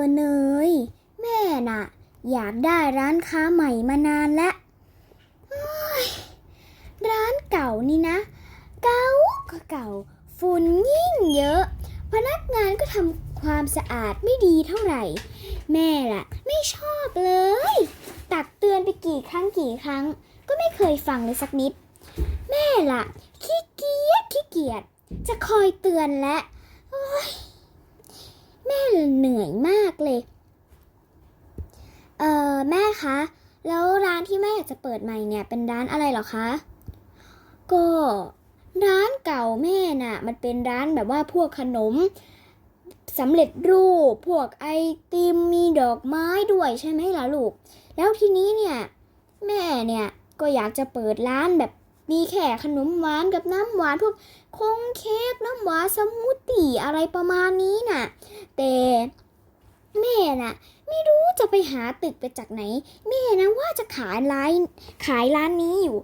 อเนย แม่น่ะ อยากได้ร้านค้าใหม่มานานแล้วร้านเก่านี่นะ เก่าก็เก่า ฝุ่นยิ่งเยอะ พนักงานก็ทำความสะอาดไม่ดีเท่าไหร่ แม่ล่ะ ไม่ชอบเลย ตักเตือนไปกี่ครั้งกี่ครั้ง ก็ไม่เคยฟังเลยสักนิด แม่ล่ะขี้เกียจขี้เกียจจะคอยเตือนและโอ๊ย แม่เหนื่อยมากเลย เออแม่คะ แล้วร้านที่แม่อยากจะเปิดใหม่เนี่ยเป็นร้านอะไรหรอคะ ก็ร้านเก่าแม่น่ะ มันเป็นร้านแบบว่าพวกขนมสำเร็จรูป พวกไอติมมีดอกไม้ด้วยใช่ไหมล่ะลูก แล้วทีนี้เนี่ย แม่เนี่ยก็อยากจะเปิดร้านแบบ มีแค่ขนมหวานกับน้ำหวานพวกคงเค้กน้ำหวานสมูทตี้อะไรประมาณนี้น่ะ แต่แม่น่ะ ไม่รู้จะไปหาตึกไปจากไหน แม่นะว่าจะขายร้านขายร้านนี้อยู่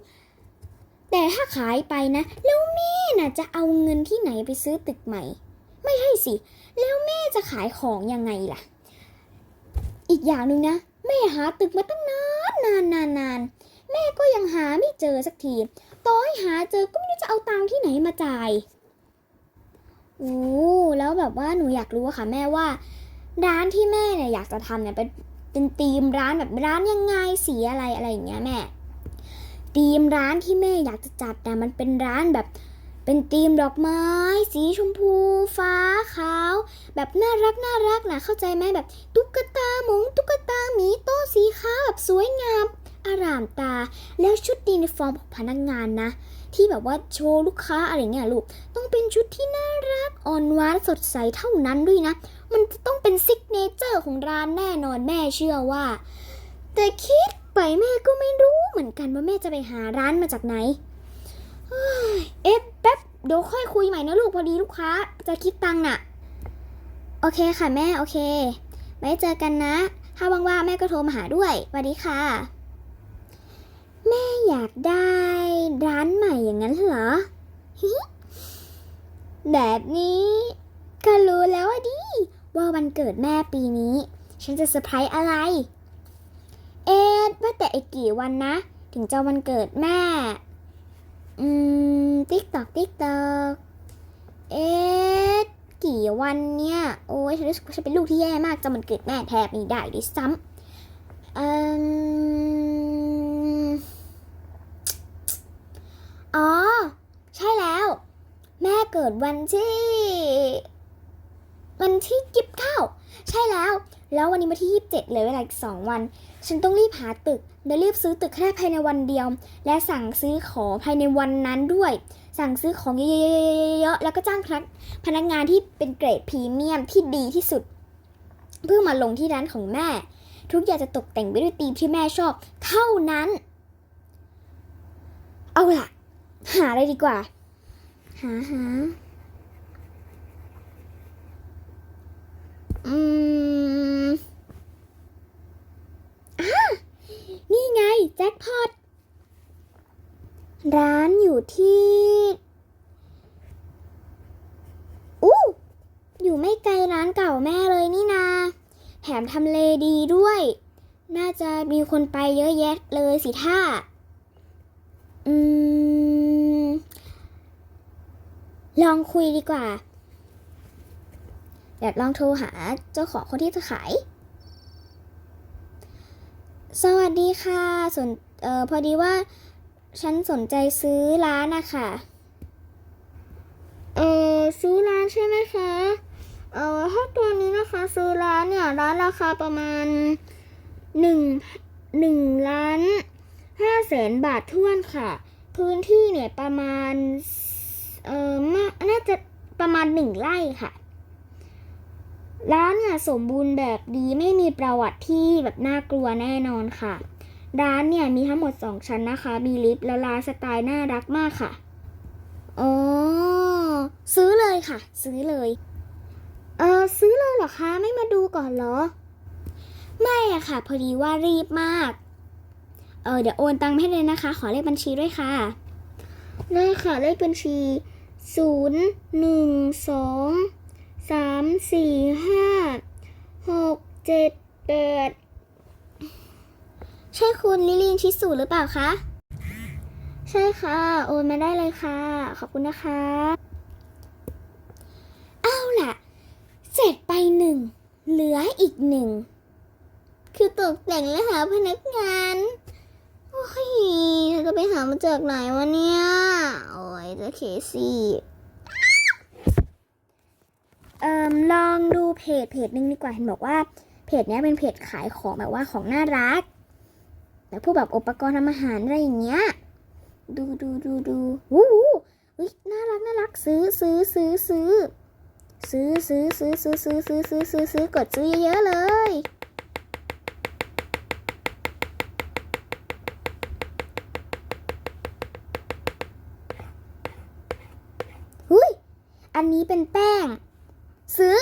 แต่ถ้าขายไปนะ แล้วแม่น่ะจะเอาเงินที่ไหนไปซื้อตึกใหม่ ไม่ใช่สิ แล้วแม่จะขายของยังไงล่ะ อีกอย่างหนึ่งนะแม่หาตึกมาตั้งนานนานนานนานแม่ก็ยังหาไม่เจอสักที ต่อให้หาเจอก็ไม่รู้จะเอาตังค์ที่ไหนมาจ่ายโอ้แล้วแบบว่าหนูอยากรู้ค่ะแม่ว่า ร้านที่แม่เนี่ยอยากจะทำเนี่ยเป็นเป็นธีมร้านแบบร้านยังไงสีอะไรอะไรอย่างเงี้ยแม่ธีมร้านที่แม่อยากจะจัดนะมันเป็นร้านแบบเป็นธีมดอกไม้ สีชมพู ฟ้าขาว แบบน่ารักน่ารักนะเข้าใจไหมแบบตุ๊กตาหมงตุ๊กตาหมีโต๊ะสีขาวแบบสวยงาม อารามตา แล้วชุดยูนิฟอร์มของพนักงานนะ ที่แบบว่าโชว์ลูกค้าอะไรเงี้ยลูก ต้องเป็นชุดที่น่ารักอ่อนหวานสดใสเท่านั้นด้วยนะ มันจะต้องเป็นซิกเนเจอร์ของร้านแน่นอนแม่เชื่อว่า แต่คิดไปแม่ก็ไม่รู้เหมือนกันว่าแม่จะไปหาร้านมาจากไหนเฮ้ยเอ๊ะแป๊บเดี๋ยวค่อยคุยใหม่นะลูกพอดีลูกค้า จะคิดตังค์น่ะ โอเคค่ะแม่โอเคไว้เจอกันนะ ถ้าว่างๆแม่ก็โทรมาหาด้วยสวัสดีค่ะ แม่อยากได้ร้านใหม่อย่างนั้นเหรอ แบบนี้ก็รู้แล้วว่าดิ ว่าวันเกิดแม่ปีนี้ ฉันจะเซอร์ไพรส์อะไร เอ๊ะว่าแต่อีกกี่วันนะ ถึงจะวันเกิดแม่ อืม ติ๊กตอกติ๊กตอกเอ๊ะกี่วันเนี่ย โอ้ยฉันรู้สึกว่าฉันเป็นลูกที่แย่มากจะมันเกิดแม่แทบไม่ได้ด้วยซ้ำเอืม อ๋อ ใช่แล้ว แม่เกิดวันที่ วันที่ยิบเก้าใช่แล้ว แล้ววันนี้วันที่ยี่สิบเจ็ดเลยเวลาอีกสองวัน ฉันต้องรีบหาตึกและรีบซื้อตึกแค่ภายในวันเดียว และสั่งซื้อของภายในวันนั้นด้วย สั่งซื้อของเยอะๆๆๆแล้วก็จ้างพนักพนักงานที่เป็นเกรดพรีเมียมที่ดีที่สุด เพื่อมาลงที่ร้านของแม่ ทุกอย่างจะตกแต่งไปด้วยธีมที่แม่ชอบ เท่านั้น เอาล่ะ หาอะไรดีกว่า หาหาอืมอ่านี่ไง แจ็คพอต ร้านอยู่ที่อู้อยู่ไม่ไกลร้านเก่าแม่เลยนี่นา แถมทำเลดีด้วย น่าจะมีคนไปเยอะแยะเลยสิท่า อืม ลองคุยดีกว่าเดี๋ยวลองโทรหาเจ้าของคนที่จะขาย สวัสดีค่ะสนเออพอดีว่าฉันสนใจซื้อร้านนะคะเออซื้อร้านใช่ไหมคะเออถ้าตัวนี้นะคะซื้อร้านเนี่ยร้านราคาประมาณหนึ่งหนึ่งล้านห้าแสนบาทท้วนค่ะ พื้นที่เนี่ยประมาณ เออมาน่าจะประมาณหนึ่งไร่ค่ะ ร้านเนี่ยสมบูรณ์แบบดีไม่มีประวัติที่แบบน่ากลัวแน่นอนค่ะ ร้านเนี่ยมีทั้งหมด 2 ชั้นนะคะ มีลิฟต์แล้วร้านสไตล์น่ารักมากค่ะอ๋อซื้อเลยค่ะ ซื้อเลย เออซื้อเลยเหรอคะ ไม่มาดูก่อนเหรอ ไม่อะค่ะ พอดีว่ารีบมาก เออเดี๋ยวโอนตังค์ให้เลยนะคะ ขอเลขบัญชีด้วยค่ะได้ค่ะเลขบัญชี ศูนย์หนึ่งสองสามสี่ห้าหกเจ็ดแปดใช่คุณลิลินชิสุหรือเปล่าคะ ใช่ค่ะ โอนมาได้เลยค่ะ ขอบคุณนะคะ เอาล่ะ เสร็จไปหนึ่ง เหลืออีกหนึ่ง คือตกแต่งและหาพนักงาน โอ้ยจะไปหามาจากไหนวะเนี่ย โอ้ยจะเคซี่เอ่อลองดูเพจเพจหนึ่งดีกว่าเห็นบอกว่าเพจเนี้ยเป็นเพจขายของแบบว่าของน่ารักแบบพวกแบบอุปกรณ์ทำอาหารอะไรอย่างเงี้ย ดูดูดูดูวู้วู้เฮ้ยน่ารักน่ารักซื้อซื้อซื้อซื้อซื้อซื้อซื้อซื้อซื้อซื้อซื้อซื้อซื้อกดซื้อเยอะๆเลย หุ้ย อันนี้เป็นแป้ง ซื้อ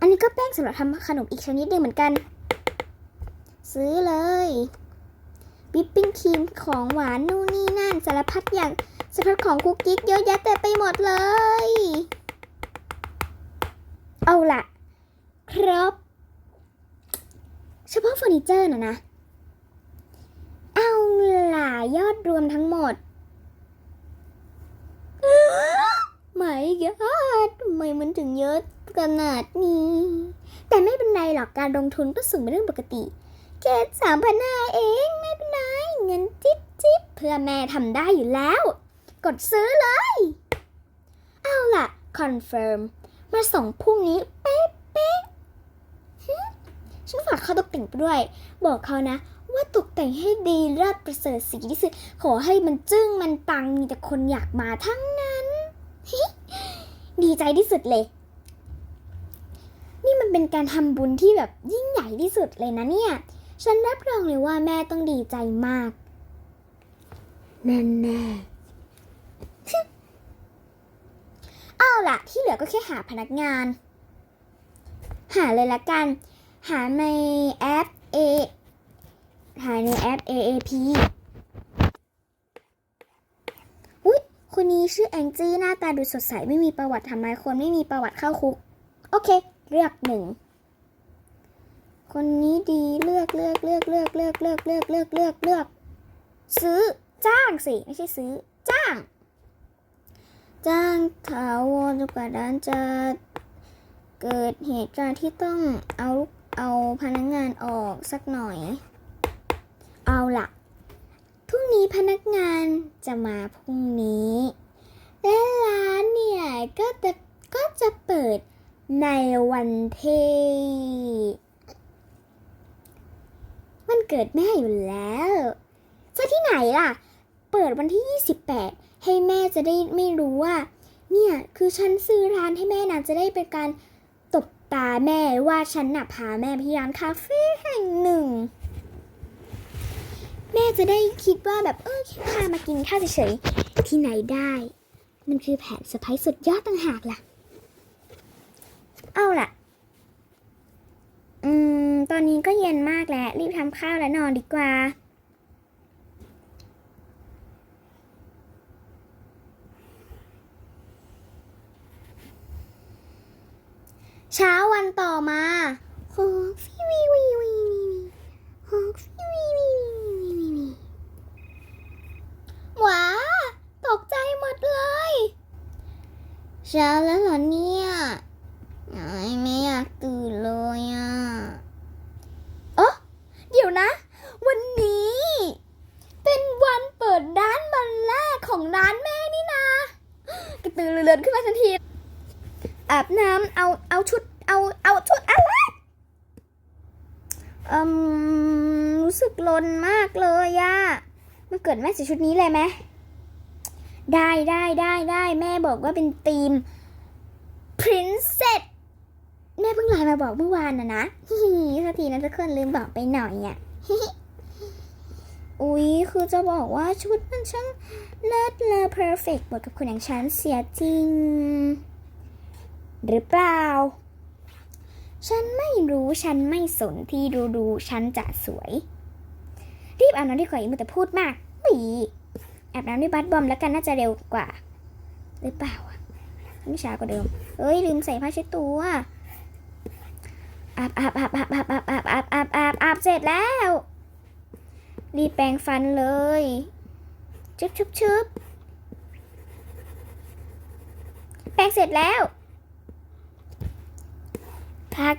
อันนี้ก็แป้งสำหรับทำขนมอีกชนิดหนึ่งเหมือนกัน ซื้อเลยวิปปิ้งครีมของหวานนู่นนี่นั่นสารพัดอย่างสารพัดของคุกกิ๊กเยอะแยะเต็มไปหมดเลย เอาละครับเฉพาะเฟอร์นิเจอร์นะนะ เอาล่ะยอดรวมทั้งหมด ไม่ยอดทำไมมันถึงเยอะขนาดนี้ แต่ไม่เป็นไรหรอกการลงทุนก็สูงเป็นเรื่องปกติแค่สามพันห้าเองไม่เป็นไรเงินจิ๊บจิ๊บเพื่อแม่ทำได้อยู่แล้ว กดซื้อเลย เอาล่ะ คอนเฟิร์ม มาส่งพรุ่งนี้เป๊ะเป๊ะ ฉันฝากเขาตกแต่งไปด้วย บอกเขานะ ว่าตกแต่งให้ดีเลิศประเสริฐสีที่สุดขอให้มันจึ้งมันปังมีแต่คนอยากมาทั้งนั้น ดีใจที่สุดเลย นี่มันเป็นการทำบุญที่แบบยิ่งใหญ่ที่สุดเลยนะเนี่ย ฉันรับรองเลยว่าแม่ต้องดีใจมากแน่แน่ๆเอาล่ะ ที่เหลือก็แค่หาพนักงาน หาเลยละกัน หาในแอป A หาในแอป AAP อุ๊ยคนนี้ชื่อแองจี้หน้าตาดูสดใส ไม่มีประวัติทำไมคนไม่มีประวัติเข้าคุก โอเค เลือกหนึ่ง คนนี้ดีเลือกเลือกเลือกเลือกเลือกเลือกเลือกเลือกเลือกเลือก ซื้อจ้างสิ ไม่ใช่ซื้อ จ้าง จ้างถาวรจนกว่าร้านจะเกิดเหตุการณ์ที่ต้องเอาลูก เอาพนักงานออกสักหน่อย เอาล่ะพรุ่งนี้พนักงานจะมาพรุ่งนี้ และร้านเนี่ยก็จะก็จะเปิดในวันที่มันเกิดแม่อยู่แล้วจะที่ไหนล่ะ เปิดวันที่ 28 ให้แม่จะได้ไม่รู้ว่า เนี่ย คือฉันซื้อร้านให้แม่นะจะได้เป็นการ ตาแม่ว่าฉันน่ะพาแม่ไปที่ร้านคาเฟ่แห่งหนึ่ง แม่จะได้คิดว่าแบบเออแค่พามากินข้าวเฉยๆที่ไหนได้มันคือแผนเซอร์ไพรส์สุดยอดต่างหากล่ะ เอาล่ะ อืม ตอนนี้ก็เย็นมากแล้ว รีบทำข้าวและนอนดีกว่า เช้าวัน ต่อมาฮอกฟิวีวีวีวีฮอกฟิวีวีวีวีวีวีว้าตกใจหมดเลยชาล้วเหรอเนี่ยไอ้ไม่อยากตื่นเลยอะเออเดี๋ยวนะ วันนี้ เป็นวันเปิดร้านวันแรกของร้านแม่นี่นะ กระตือรือร้นขึ้นมาทันที อาบน้ำเอาเอาชุดเอาเอาชุดอะไรอืมรู้สึกลนมากเลยอะมาเกิดแม่ใส่ชุดนี้เลยไหม ได้ได้ได้ได้แม่บอกว่าเป็นธีม princess แม่เพิ่งไลน์มาบอกเมื่อวานนะนะฮิฮิสักทีนะทุกคนลืมบอกไปหน่อยอะฮิฮิอุ๊ย คือจะบอกว่าชุดมันช่างเลิศเลอ perfect หมดกับคนอย่างฉันเสียจริง หรือเปล่า ฉันไม่รู้ฉันไม่สนที่ดูดูฉันจะสวย รีบเอาน้ำดีกว่าอีกมัวแต่พูดมากปี อาบน้ำด้วยบัตบอมแล้วกันน่าจะเร็วกว่า หรือเปล่าอะไม่ช้ากว่าเดิมเอ้ยลืมใส่ผ้าเช็ดตัวอาบอาบอาบอาบอาบอาบอาบอาบอาบอาบอาบเสร็จแล้ว รีบแปรงฟันเลยชึบชึบชึบแปรงเสร็จแล้วพัก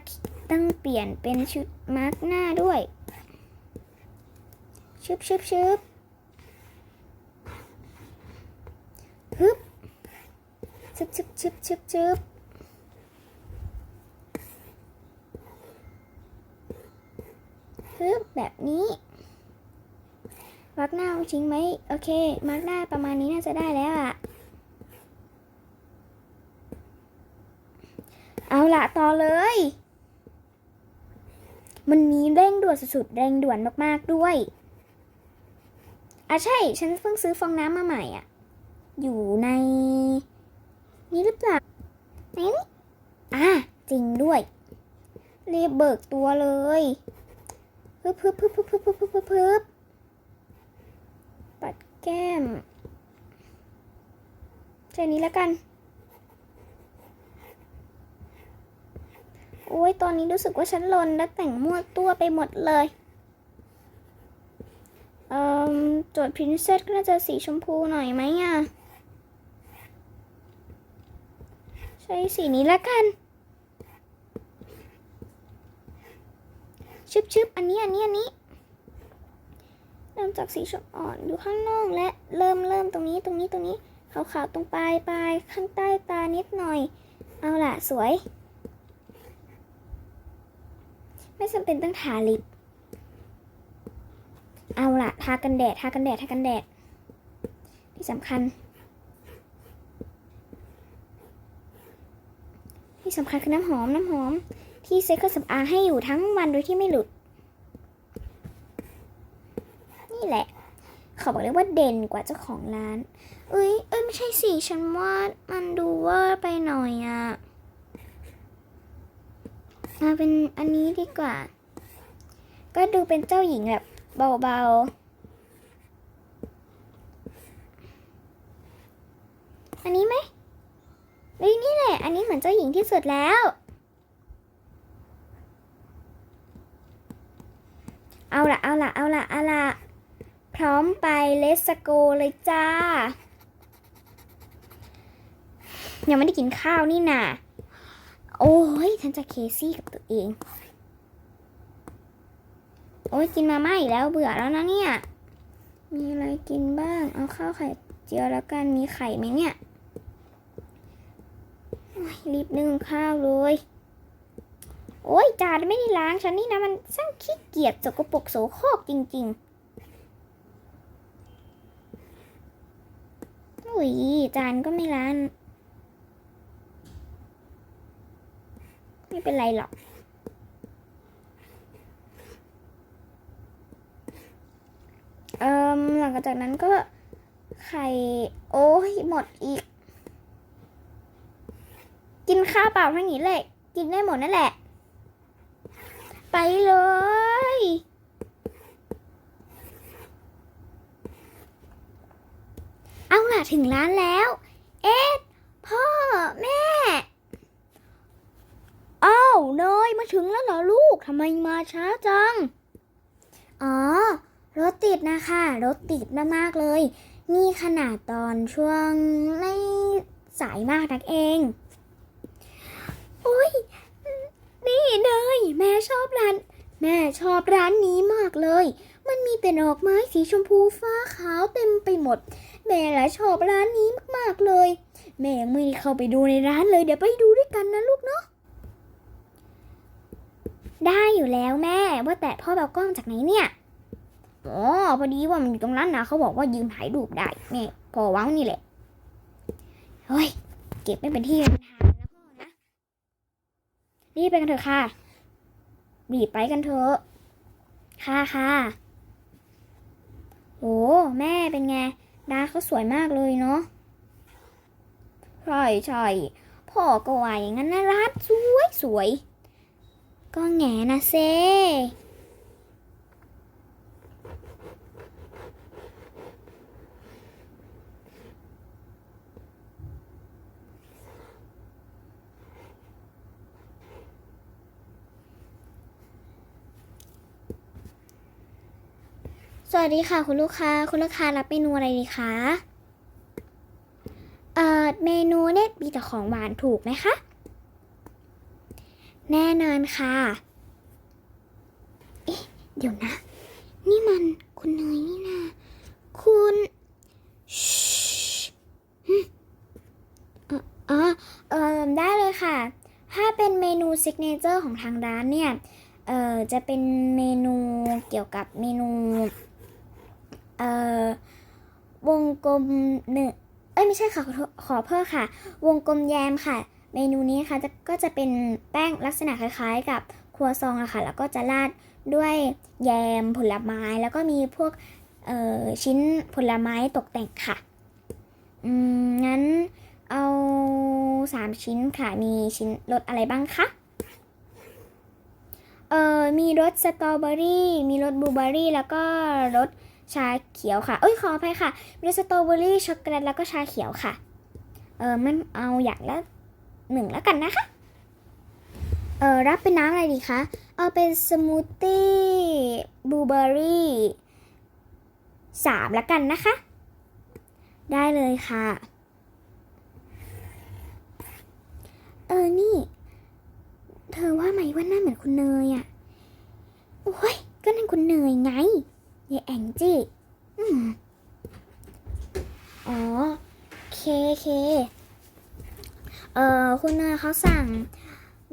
ต้องเปลี่ยนเป็นชุดมาร์กหน้าด้วยชึบชึบชึบ ฮึบชึบชึบชึบชึบชึบฮึบแบบนี้มาร์กหน้าจริงไหมโอเค มาร์กหน้าประมาณนี้น่าจะได้แล้วอะเอาละต่อเลย มันมีเร่งด่วนสุดๆ เร่งด่วนมากๆด้วย อะใช่ ฉันเพิ่งซื้อฟองน้ำมาใหม่อะ อยู่ใน นี่หรือเปล่าไหนนี่อะจริงด้วยรีบเบิกตัวเลยพึบพึบพึบพึบพึบพึบพึบพึบพึบปัดแก้มใช่นี้แล้วกัน โอ้ยตอนนี้รู้สึกว่าฉันลนและแต่งมั่วตัวไปหมดเลยเอ่อโจทย์พรินเซสก็น่าจะสีชมพูหน่อยไหมอะ ใช้สีนี้แล้วกัน ชึบชึบอันนี้ อันนี้ อันนี้เริ่มจากสีชมอ่อนอยู่ข้างนอกและเริ่มเริ่มตรงนี้ตรงนี้ตรงนี้ขาวๆตรงปลายปลายข้างใต้ตานิดหน่อย เอาล่ะ สวย ไม่จำเป็นต้องทาลิป เอาล่ะ ทากันแดด ทากันแดด ทากันแดด ที่สำคัญ ที่สำคัญคือน้ำหอมน้ำหอม ที่เซ็ตเครื่องสำอางให้อยู่ทั้งวันโดยที่ไม่หลุด นี่แหละ เขาบอกเลยว่าเด่นกว่าเจ้าของร้าน เอ้ยเอ้ยไม่ใช่สิฉันว่ามันดูเว่าไปหน่อยอะมาเป็นอันนี้ดีกว่า ก็ดูเป็นเจ้าหญิงแบบเบาๆ อันนี้ไหม เฮ้ยนี่แหละ อันนี้เหมือนเจ้าหญิงที่สุดแล้ว เอาละเอาละเอาละเอาละพร้อมไปเลสโกเลยจ้า ยังไม่ได้กินข้าวนี่นาโอ้ยฉันจะเคซี่กับตัวเอง โอ้ยกินมาม่าอีกแล้วเบื่อแล้วนะเนี่ย มีอะไรกินบ้าง เอาข้าวไข่เจียวแล้วกัน มีไข่ไหมเนี่ยโอ้ย รีบนึ่งข้าวเลย โอ้ยจานไม่ได้ล้างฉันนี่นะมันช่างขี้เกียจสกปรกโสโครกจริงๆอุ้ยจานก็ไม่ล้าง ไม่เป็นไรหรอกเอ่มหลังจากนั้นก็ไข่ โอ้ยหมดอีก กินข้าวเปล่าทั้งนี้เลยกินได้หมดนั่นแหละ ไปเลย เอาล่ะถึงร้านแล้ว เอ๊ะพ่อ แม่อ้าวเนยมาถึงแล้วเหรอลูกทำไมมาช้าจัง อ๋อ รถติดนะคะรถติดมากๆเลย นี่ขนาดตอนช่วงไม่สายมากนักเอง โอ้ย นี่เนยแม่ชอบร้าน แม่ชอบร้านนี้มากเลย มันมีแต่ดอกไม้สีชมพูฟ้าขาวเต็มไปหมด แม่ละชอบร้านนี้มากๆเลย แม่ยังไม่เข้าไปดูในร้านเลย เดี๋ยวไปดูด้วยกันนะลูกเนาะ ได้อยู่แล้วแม่ ว่าแต่พ่อเอากล้องจากไหนเนี่ยอ๋อพอดีว่ามันอยู่ตรงนั้นนะเขาบอกว่ายืมถ่ายรูปได้แม่พอว้างนี่แหละ เฮ้ย เก็บไม่เป็นที่เป็นทางนะพ่อนะ รีบไปกันเถอะค่ะ บีบไปกันเถอะ ค่ะค่ะโอ้แม่เป็นไงดาเขาสวยมากเลยเนาะใช่ใช่พ่อก็ว่าอย่างนั้นนะรัดสวยสวย ก็แงนะเซ สวัสดีค่ะคุณลูกค้า คุณลูกค้ารับเมนูอะไรดีคะเอ่อเมนูเนี่ยมีแต่ของหวานถูกไหมคะ แน่นอนค่ะ เอ๊ะ เดี๋ยวนะ นี่มันคุณเนยนี่นาคุณชิหึอะอ๋อเออได้เลยค่ะ ถ้าเป็นเมนูซิกเนเจอร์ของทางร้านเนี่ย เอ่อ จะเป็นเมนูเกี่ยวกับเมนู เอ่อวงกลมเนื้อเอ้ยไม่ใช่ค่ะขอขอเพิ่มค่ะ วงกลมแยมค่ะ เมนูนี้ค่ะจะก็จะเป็นแป้งลักษณะคล้ายๆ กับครัวซองอะค่ะ แล้วก็จะราดด้วยแยมผลไม้แล้วก็มีพวกเอ่อชิ้นผลไม้ตกแต่งค่ะ อืม งั้นเอาสามชิ้นค่ะ มีชิ้นรสอะไรบ้างคะ เอ่อ มีรสสตรอเบอรี่ มีรสบลูเบอรี่ แล้วก็รส ชาเขียวค่ะ เอ้ยขออภัยค่ะ มีสตรอเบอรี่ช็อกโกแลตแล้วก็ชาเขียวค่ะ เออมันเอาอย่างละหนึ่งแล้วกันนะคะ เออรับเป็นน้ำอะไรดีคะ เอาเป็นสมูทตี้บลูเบอรี่สามแล้วกันนะคะ ได้เลยค่ะ เออนี่ เธอว่าไหมว่าหน้าเหมือนคุณเนยอะ่ะ โอ้ย ก็นั่นคุณเนยไง ยายแองจี้อืมอ๋อ เคเค เอ่อ คุณเนยเขาสั่ง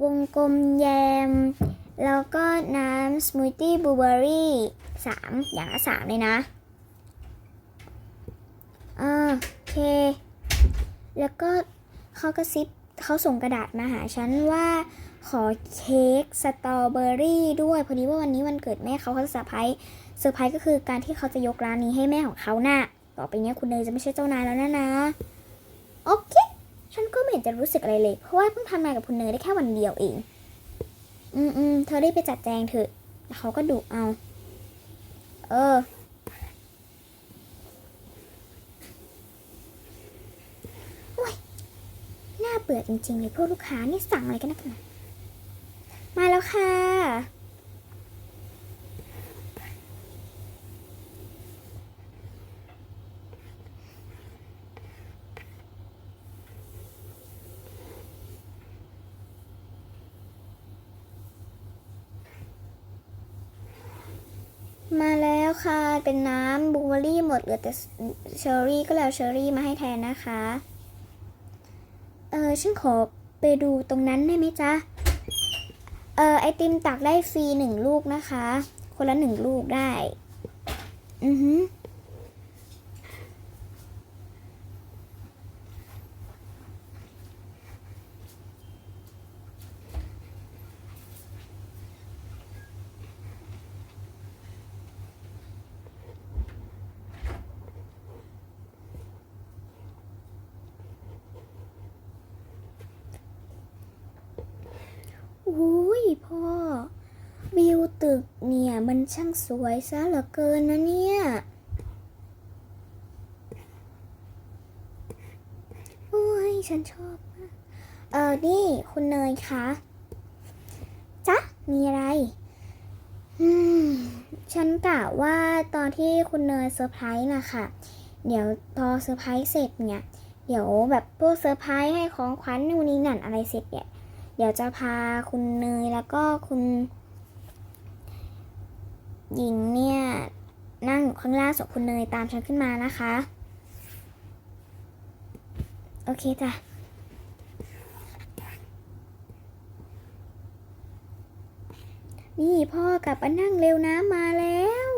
วงกลมแยม แล้วก็น้ำสมูทตี้บลูเบอรี่สามอย่างละสามเลยนะ เอ่าโอเค แล้วก็เขากระซิบเขาส่งกระดาษมาหาฉันว่าขอเค้กสตรอเบอรี่ด้วย พอดีว่าวันนี้วันเกิดแม่เขาเขาจะเซอร์ไพรส์ เซอร์ไพรส์ก็คือการที่เขาจะยกร้านนี้ให้แม่ของเขาน่ะต่อไปเนี้ยคุณเนยจะไม่ใช่เจ้านายแล้วนะนะ โอเค ฉันก็ไม่เห็นจะรู้สึกอะไรเลย เพราะว่าเพิ่งทำงานกับคุณเนยได้แค่วันเดียวเอง อืมอืมเธอได้ไปจัดแจงเถอะเขาก็ดุเอา เออ โอ้ย น่าเบื่อจริงๆเลยพวกลูกค้านี่สั่งอะไรกันนักหนามาแล้วค่ะ มาแล้วค่ะ เป็นน้ำบลูเบอร์รี่หมดเหลือแต่เชอร์รี่ก็แล้วเชอร์รี่มาให้แทนนะคะ เออฉันขอไปดูตรงนั้นได้ไหมจ๊ะ เออไอติมตักได้ฟรีหนึ่งลูกนะคะ คนละหนึ่งลูกได้ อือหือยพ่อ วิวตึกเนี่ย มัน ช่างสวยซะเหลือเกินนะเนี่ยโอ้ยฉันชอบมากเออนี่คุณเนยคะจ๊ะมีอะไร อืม ฉันกะว่าตอนที่คุณเนยเซอร์ไพรส์นะคะ เดี๋ยวพอเซอร์ไพรส์เสร็จเนี่ย เดี๋ยวแบบพวกเซอร์ไพรส์ให้ของขวัญนู่นนี่นั่นอะไรเสร็จเนี่ย เดี๋ยวจะพาคุณเนยแล้วก็คุณ หญิงเนี่ยนั่งอยู่ข้างล่างส่วนคุณเนยตามฉันขึ้นมานะคะ โอเคจ้ะนี่พ่อกลับมานั่งเร็วนะมาแล้ว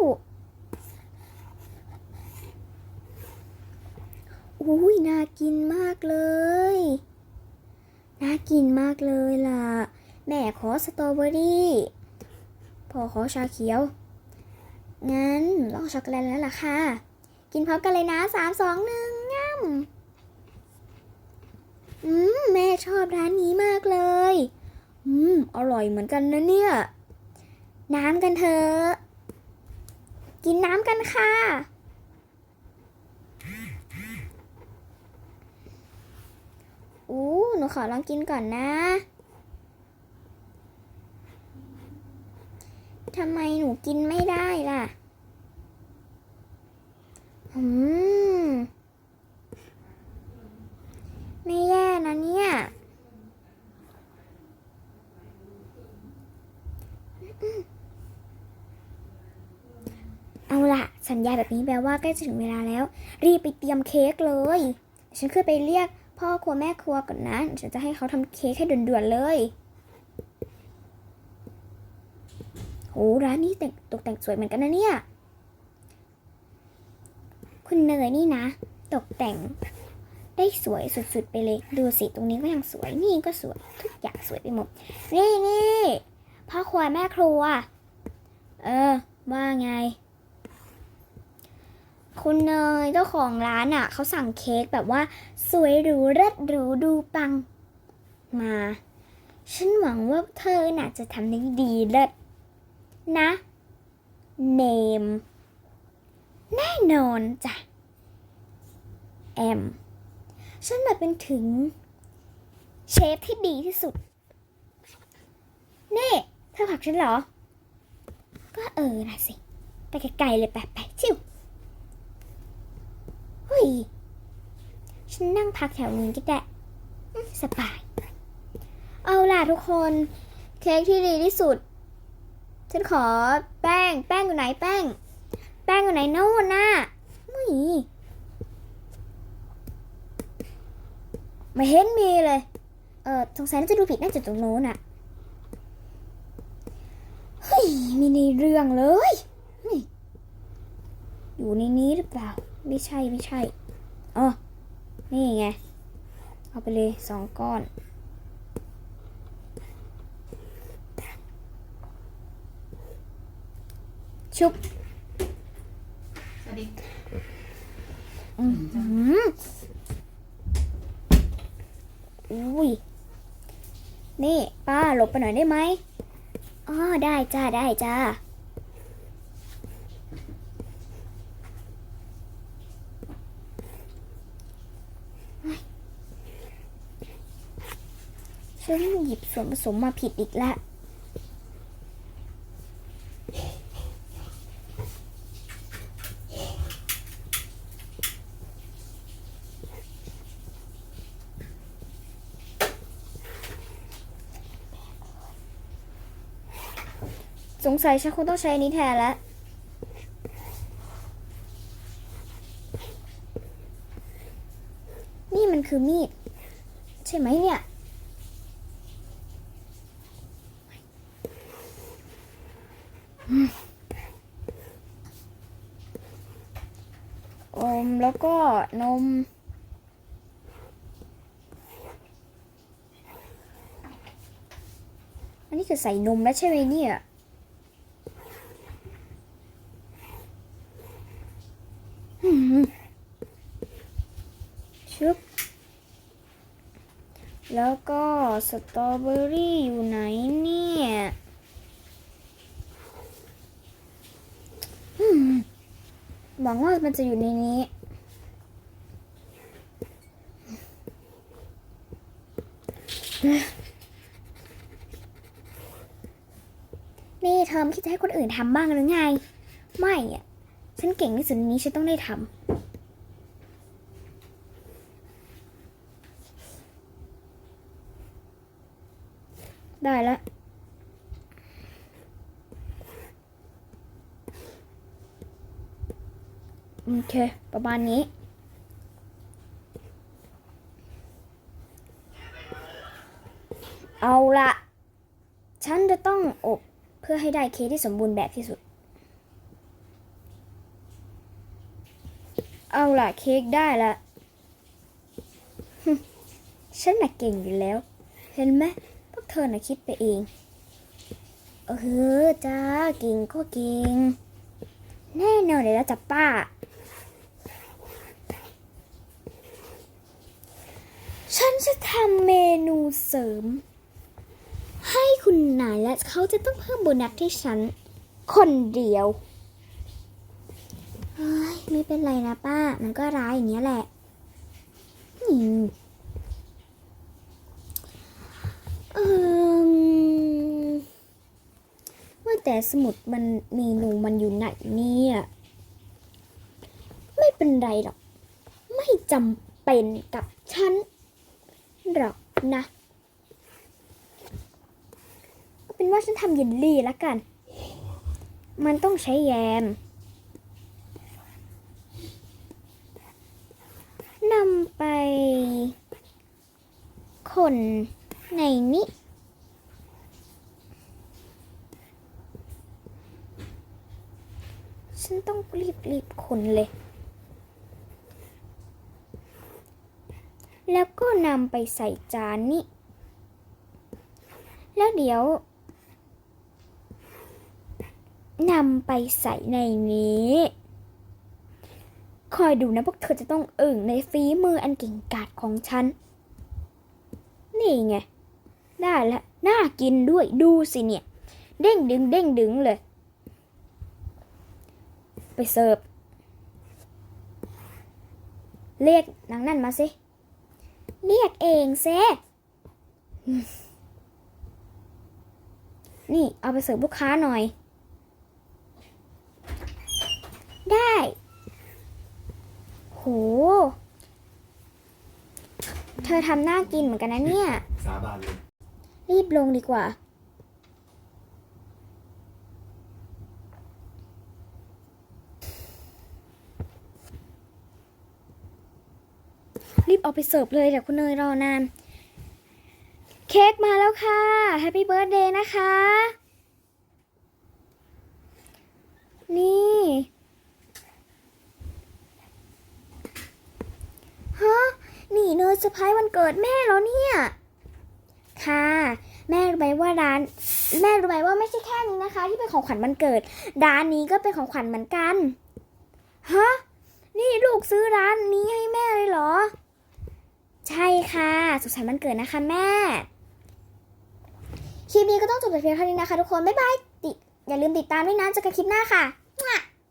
อุ้ยน่ากินมากเลย น่ากินมากเลยล่ะ แม่ขอสตรอเบอรี่ พ่อขอชาเขียว งั้นลองช็อกโกแลตแล้วล่ะค่ะ กินพร้อมกันเลยนะสามสองหนึ่งง่ำอืมแม่ชอบร้านนี้มากเลย อืม อร่อยเหมือนกันนะเนี่ย น้ำกันเถอะ กินน้ำกันค่ะ อู้หนูขอลองกินก่อนนะ ทำไมหนูกินไม่ได้ล่ะ อืม ไม่แย่นะเนี่ย เอาล่ะ สัญญาแบบนี้แปลว่าใกล้จะถึงเวลาแล้ว รีบไปเตรียมเค้กเลย ฉันขึ้นไปเรียกพ่อครัวแม่ครัวก่อนนะ ฉันจะให้เขาทำเค้กให้ด่วนๆเลย โหร้านนี้แต่งตกแต่งสวยเหมือนกันนะเนี่ย คุณเนยนี่นะ ตกแต่งได้สวยสุดๆไปเลย ดูสิตรงนี้ก็ยังสวย นี่ก็สวย ทุกอย่างสวยไปหมด นี่นี่พ่อครัวแม่ครัว เออ ว่าไง คุณเนยเจ้าของร้านอะเขาสั่งเค้กแบบว่า สวยหรูเลิศหรูดูปังมา ฉันหวังว่าเธอน่ะจะทำได้ดีเลิศ นะเนมแน่นอนจ้ะแอมฉันแบบเป็นถึง เชฟที่ดีที่สุด นี่เธอผลักฉันเหรอ ก็เออนะสิ ไปไกลๆเลยไปไปชิวเฮ้ย ฉันนั่งพักแถวนี้ก็ได้สบาย เอาล่ะทุกคน เค้กที่ดีที่สุด ฉันขอแป้ง แป้งอยู่ไหนแป้ง แป้งอยู่ไหนโน่นน่ะไม่มีไม่เห็นมีเลย เออสงสัยน่าจะดูผิดน่าจะตรงโน้นอะเฮ้ยมีในเรื่องเลยเฮ้ยอยู่ในนี้หรือเปล่า ไม่ใช่ไม่ใช่อ๋อนี่ไง เอาไปเลยสองก้อน ชุบสวัสดีอืมอุ้ย นี่ ป้าหลบไปหน่อยได้ไหมอ๋อได้จ้า ได้จ้า ฉันหยิบส่วนผสมมาผิดอีกแล้ว สงสัยฉันคงต้องใช้นนี้แทนแล้วนี่มันคือมีด ใช่ไหมเนี่ย อมแล้วก็นม อันนี้คือใส่นมแล้วใช่ไหมเนี่ย อืมชุบ แล้วก็สตรอเบอรี่อยู่ไหนเนี่ยอืมหวังว่ามันจะอยู่ในนี้ นี่เธอไม่คิดจะให้คนอื่นทำบ้างหรือไง ไม่อะฉันเก่งที่สุดนี้ฉันต้องได้ทำ ได้แล้วโอเค ประมาณนี้ เอาละฉันจะต้องอบเพื่อให้ได้เค้กที่สมบูรณ์แบบที่สุด เอาล่ะเค้กได้ละฉันน่ะเก่งอยู่แล้ว เห็นไหม เธอน่ะคิดไปเอง เออจ้าเก่งก็เก่ง แน่นอนเลยแล้วจ้ะป้า ฉันจะทำเมนูเสริม ให้คุณนายและเขาจะต้องเพิ่มโบนัสให้ฉัน คนเดียวเฮ้ยไม่เป็นไรนะป้า มันก็ร้ายอย่างเงี้ยแหละ อืม เอมว่าแต่สมุดมันเมนูมันอยู่ไหนเนี่ย ไม่เป็นไรหรอก ไม่จำเป็นกับฉันหรอกนะเป็นว่าฉันทำเยลลี่แล้วกัน มันต้องใช้แยมนำไปคน ในนี้ฉันต้องรีบรีบคนเลย แล้วก็นำไปใส่จานนี้แล้วเดี๋ยวนำไปใส่ในนี้ คอยดูนะพวกเธอจะต้องอึ่งในฝีมืออันเก่งกาจของฉัน นี่ไง ได้แล้วน่ากินด้วยดูสิเนี่ย เด้งดึงเด้งดึงเลย ไปเสิร์ฟเรียกนางนั่นมาสิ เรียกเองเซนี่เอาไปเสิร์ฟลูกค้าหน่อย ได้ โห เธอทำน่ากินเหมือนกันนะเนี่ย สาบานเลย รีบลงดีกว่า รีบเอาไปเสิร์ฟเลยเดี๋ยวคุณเนยรอนาน เค้กมาแล้วค่ะ แฮปปี้เบิร์ดเดย์นะคะ นี่ฮะนี่เนยเซอร์ไพรส์วันเกิดแม่แล้วเนี่ย ค่ะ แม่รู้ไหมว่าร้าน แม่รู้ไหมว่าไม่ใช่แค่นี้นะคะ ที่เป็นของขวัญวันเกิด ร้านนี้ก็เป็นของขวัญเหมือนกันฮะนี่ลูกซื้อร้านนี้ให้แม่เลยเหรอ ใช่ค่ะสุขสันต์วันเกิดนะคะแม่คลิปนี้ก็ต้องจบแต่เพียงเท่านี้นะคะทุกคนบ๊ายบายติอย่าลืมติดตามด้วยนะเจอกันคลิปหน้าค่ะ